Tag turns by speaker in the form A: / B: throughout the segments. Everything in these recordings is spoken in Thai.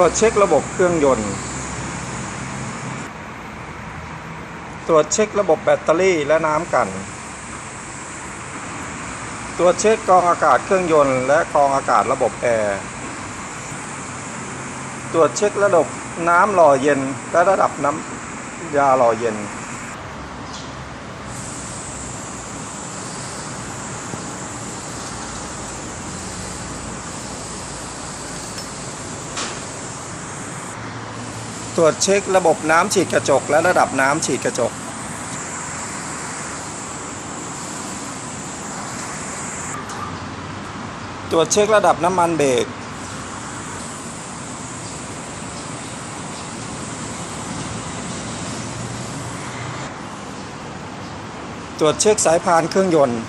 A: ตรวจเช็คระบบเครื่องยนต์ ตรวจเช็คระบบแบตเตอรี่และน้ำกัน ตรวจเช็คกองอากาศเครื่องยนต์ และกองอากาศระบบแอร์ ตรวจเช็คระดับน้ำหล่อเย็นและระดับน้ำยาหล่อเย็น ตรวจเช็คระบบน้ำฉีดกระจก และระดับน้ำฉีดกระจก ตรวจเช็คระดับน้ำมันเบรกตรวจเช็คสายพานเครื่องยนต์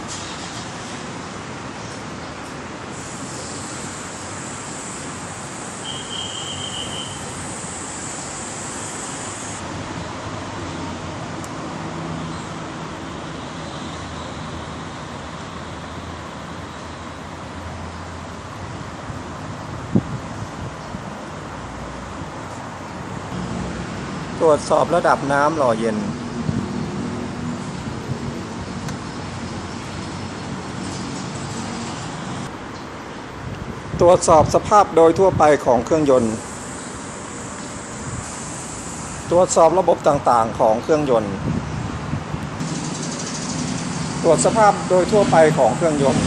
A: ตรวจสอบระดับน้ำหล่อเย็น ตรวจสอบสภาพโดยทั่วไปของเครื่องยนต์ ตรวจสอบระบบต่างๆของเครื่องยนต์ ตรวจสภาพโดยทั่วไปของเครื่องยนต์